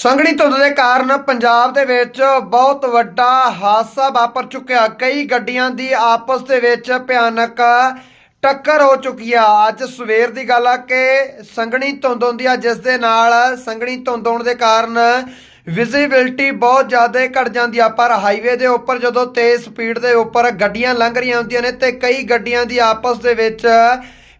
ਸੰਘਣੀ ਧੁੰਦ ਦੇ ਕਾਰਨ ਪੰਜਾਬ ਦੇ ਵਿੱਚ ਬਹੁਤ ਵੱਡਾ ਹਾਦਸਾ ਵਾਪਰ ਚੁੱਕਿਆ। ਕਈ ਗੱਡੀਆਂ ਦੀ ਆਪਸ ਦੇ ਵਿੱਚ ਭਿਆਨਕ ਟੱਕਰ ਹੋ ਚੁੱਕੀ ਆ। ਅੱਜ ਸਵੇਰ ਦੀ ਗੱਲ ਆ ਕਿ ਸੰਘਣੀ ਧੁੰਦ ਹੁੰਦੀ ਆ, ਜਿਸ ਦੇ ਨਾਲ ਸੰਘਣੀ ਧੁੰਦ ਹੋਣ ਦੇ ਕਾਰਨ ਵਿਜ਼ਿਬਿਲਟੀ ਬਹੁਤ ਜ਼ਿਆਦਾ ਘਟ ਜਾਂਦੀ ਆ। ਪਰ ਹਾਈਵੇ ਦੇ ਉੱਪਰ ਜਦੋਂ ਤੇਜ਼ ਸਪੀਡ ਦੇ ਉੱਪਰ ਗੱਡੀਆਂ ਲੰਘ ਰਹੀਆਂ ਹੁੰਦੀਆਂ ਨੇ ਤੇ ਕਈ ਗੱਡੀਆਂ ਦੀ ਆਪਸ ਦੇ ਵਿੱਚ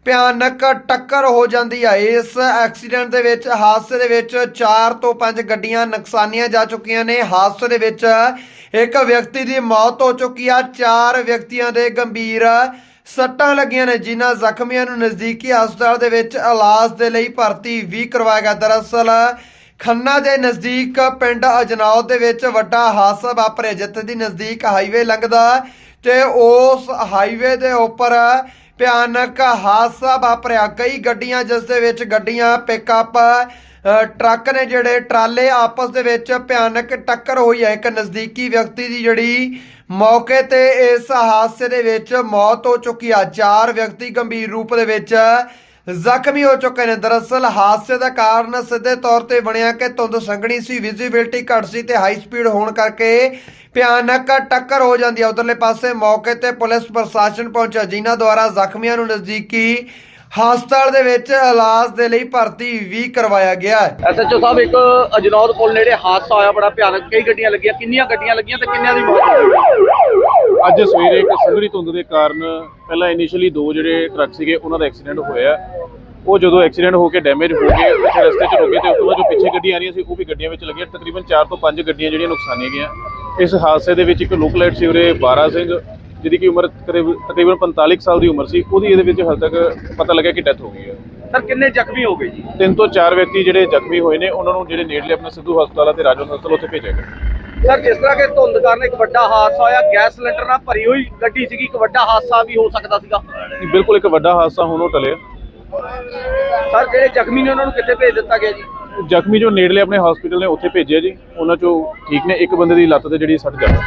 ਭਿਆਨਕ ਟੱਕਰ ਹੋ ਜਾਂਦੀ ਆ। ਇਸ ਐਕਸੀਡੈਂਟ ਦੇ ਵਿੱਚ, ਹਾਦਸੇ ਦੇ ਵਿੱਚ 4 ਤੋਂ 5 ਗੱਡੀਆਂ ਨੁਕਸਾਨੀਆਂ ਜਾ ਚੁੱਕੀਆਂ ਨੇ। ਹਾਦਸੇ ਦੇ ਵਿੱਚ ਇੱਕ ਵਿਅਕਤੀ ਦੀ ਮੌਤ ਹੋ ਚੁੱਕੀ ਆ। ਚਾਰ ਵਿਅਕਤੀਆਂ ਦੇ ਗੰਭੀਰ ਸੱਟਾਂ ਲੱਗੀਆਂ ਨੇ, ਜਿਨ੍ਹਾਂ ਜ਼ਖਮੀਆਂ ਨੂੰ ਨਜ਼ਦੀਕੀ ਹਸਪਤਾਲ ਦੇ ਵਿੱਚ ਇਲਾਜ ਦੇ ਲਈ ਭਰਤੀ ਵੀ ਕਰਵਾਇਆ ਗਿਆ। ਦਰਅਸਲ, ਖੰਨਾ ਦੇ ਨਜ਼ਦੀਕ ਪਿੰਡ ਅਜਨੌਦ ਦੇ ਵਿੱਚ ਵੱਡਾ ਹਾਦਸਾ ਵਾਪਰਿਆ, ਜਿੱਥੇ ਦੀ ਨਜ਼ਦੀਕ ਹਾਈਵੇ ਲੰਘਦਾ ਤੇ ਉਸ ਹਾਈਵੇ ਦੇ ਉੱਪਰ ਭਿਆਨਕ ਹਾਦਸਾ ਵਾਪਰਿਆ। ਕਈ ਗੱਡੀਆਂ ਜਿਸ ਦੇ ਵਿੱਚ ਗੱਡੀਆਂ ਪਿਕਅਪ ਟਰੱਕ ਨੇ ਜਿਹੜੇ ਟਰਾਲੇ ਆਪਸ ਦੇ ਵਿੱਚ ਭਿਆਨਕ ਟੱਕਰ ਹੋਈ ਹੈ। ਇੱਕ ਨਜ਼ਦੀਕੀ ਵਿਅਕਤੀ ਦੀ ਜਿਹੜੀ ਮੌਕੇ ਤੇ ਇਸ ਹਾਦਸੇ ਦੇ ਵਿੱਚ ਮੌਤ ਹੋ ਚੁੱਕੀ ਆ। ਚਾਰ ਵਿਅਕਤੀ ਗੰਭੀਰ ਰੂਪ ਦੇ ਵਿੱਚ ਜ਼ਖਮੀ ਹੋ ਚੁੱਕੇ ਨੇ। ਦਰਅਸਲ ਹਾਦਸੇ ਦਾ ਕਾਰਨ ਸਿੱਧੇ ਤੌਰ ਤੇ ਬਣਿਆ ਕਿ ਧੁੰਦ ਸੰਘਣੀ ਸੀ ਵਿਜ਼ਿਬਿਲਟੀ ਘੱਟ ਸੀ ਤੇ ਹਾਈ ਸਪੀਡ ਹੋਣ ਕਰਕੇ ਭਿਆਨਕ ਟੱਕਰ ਹੋ ਜਾਂਦੀ ਹੈ ਉਧਰਲੇ ਪਾਸੇ ਮੌਕੇ ਤੇ ਪੁਲਿਸ ਪ੍ਰਸ਼ਾਸਨ ਪਹੁੰਚਿਆ, ਜਿਨ੍ਹਾਂ ਦੁਆਰਾ ਜ਼ਖਮੀਆਂ ਨੂੰ ਨਜ਼ਦੀਕੀ ਹਸਪਤਾਲ ਦੇ ਵਿੱਚ ਇਲਾਜ ਦੇ ਲਈ ਭਰਤੀ ਵੀ ਕਰਵਾਇਆ ਗਿਆ ਹੈ। ਐਸਐਚਓ ਸਾਹਿਬ, ਇੱਕ ਅਜਨੌਦ ਪੁਲ ਨੇੜੇ ਹਾਦਸਾ ਹੋਇਆ, ਬੜਾ ਭਿਆਨਕ। ਕਈ ਗੱਡੀਆਂ ਲੱਗੀਆਂ, ਕਿੰਨੀਆਂ ਗੱਡੀਆਂ ਲੱਗੀਆਂ ਤੇ ਕਿੰਨਿਆਂ ਦੀ ਮੌਤ ਹੋਈ ਅੱਜ ਸਵੇਰੇ ਇੱਕ ਸੰਘਣੀ ਧੁੰਦ ਦੇ ਕਾਰਨ ਪਹਿਲਾਂ ਇਨੀਸ਼ੀਅਲੀ ਦੋ ਜਿਹੜੇ ਟਰੱਕ ਸੀਗੇ ਉਹਨਾਂ ਦਾ ਐਕਸੀਡੈਂਟ ਹੋਇਆ ਉਹ ਜਦੋਂ ਐਕਸੀਡੈਂਟ ਹੋ ਕੇ ਡੈਮੇਜ ਹੋ ਗਏ ਉੱਥੇ ਰਸਤੇ 'ਚ ਰੁਕੇ ਤੇ ਉਸ ਤੋਂ ਬਾਅਦ ਜੋ ਪਿੱਛੇ ਗੱਡੀਆਂ ਆ ਰਹੀਆਂ ਸੀ ਉਹ ਵੀ ਗੱਡੀਆਂ ਵਿੱਚ ਲੱਗੀਆਂ। ਤਕਰੀਬਨ 4 ਤੋਂ 5 ਗੱਡੀਆਂ ਜਿਹੜੀਆਂ ਨੁਕਸਾਨੀਆਂ ਗਈਆਂ। ਇਸ ਹਾਦਸੇ ਦੇ ਵਿੱਚ ਇੱਕ ਲੋਕਲਾਈਟ ਸੀ ਉਰੇ 12 ਸਿੰਘ ਜਿਹਦੀ ਕੀ ਉਮਰ ਕਰੀਬ- ਤਕਰੀਬਨ 45 ਕੁ ਸਾਲ ਦੀ ਉਮਰ ਸੀ। ਉਹਦੀ ਇਹਦੇ ਵਿੱਚ ਹਾਲੇ ਤੱਕ ਪਤਾ ਲੱਗਿਆ ਕਿ ਡੈਥ ਹੋ ਗਈ ਹੈ। ਸਰ ਕਿੰਨੇ ਜ਼ਖਮੀ ਹੋ ਗਏ ਜੀ? ਤਿੰਨ ਤੋਂ ਚਾਰ ਵਿਅਕਤੀ ਜਿਹੜੇ ਜ਼ਖਮੀ ਹੋਏ ਨੇ ਉਹਨਾਂ ਨੂੰ ਜਿਹੜੇ ਨੇੜਲੇ ਆਪਣੇ ਸਿੱਧੂ ਹਸਪਤਾਲ ਅਤੇ ਰਾਜੋ ਹਸਪਤਾਲ ਉੱਥੇ ਭੇਜਿਆ ਗਿਆ। ਸਰ ਜਿਸ ਤਰ੍ਹਾਂ ਕਿ ਧੁੰਦ ਕਾਰਨ ਇੱਕ ਵੱਡਾ ਹਾਦਸਾ ਹੋਇਆ ਗੈਸ ਸਿਲੰਡਰ ਨਾਲ ਭਰੀ ਹੋਈ ਗੱਡੀ ਸੀਗੀ ਇੱਕ ਵੱਡਾ ਹਾਦਸਾ ਵੀ ਹੋ ਸਕਦਾ ਸੀਗਾ। ਬਿਲਕੁਲ ਇੱਕ ਵੱਡਾ ਹਾਦਸਾ ਹੁਣ ਉਹ ਟਲਿਆ। ਸਰ ਜਿਹੜੇ ਜ਼ਖਮੀ ਨੇ ਉਹਨਾਂ ਨੂੰ ਕਿੱਥੇ ਭੇਜ ਦਿੱਤਾ ਗਿਆ ਜੀ? ਜ਼ਖਮੀ ਜੋ ਨੇੜਲੇ ਆਪਣੇ ਹਸਪੀਟਲ ਨੇ ਉੱਥੇ ਭੇਜਿਆ ਜੀ। ਉਹਨਾਂ ਚੋਂ ਠੀਕ ਨੇ ਇੱਕ ਬੰਦੇ ਦੀ ਲੱਤ ਤੇ ਜਿਹੜੀ ਸੱਟ ਜ਼ਿਆਦਾ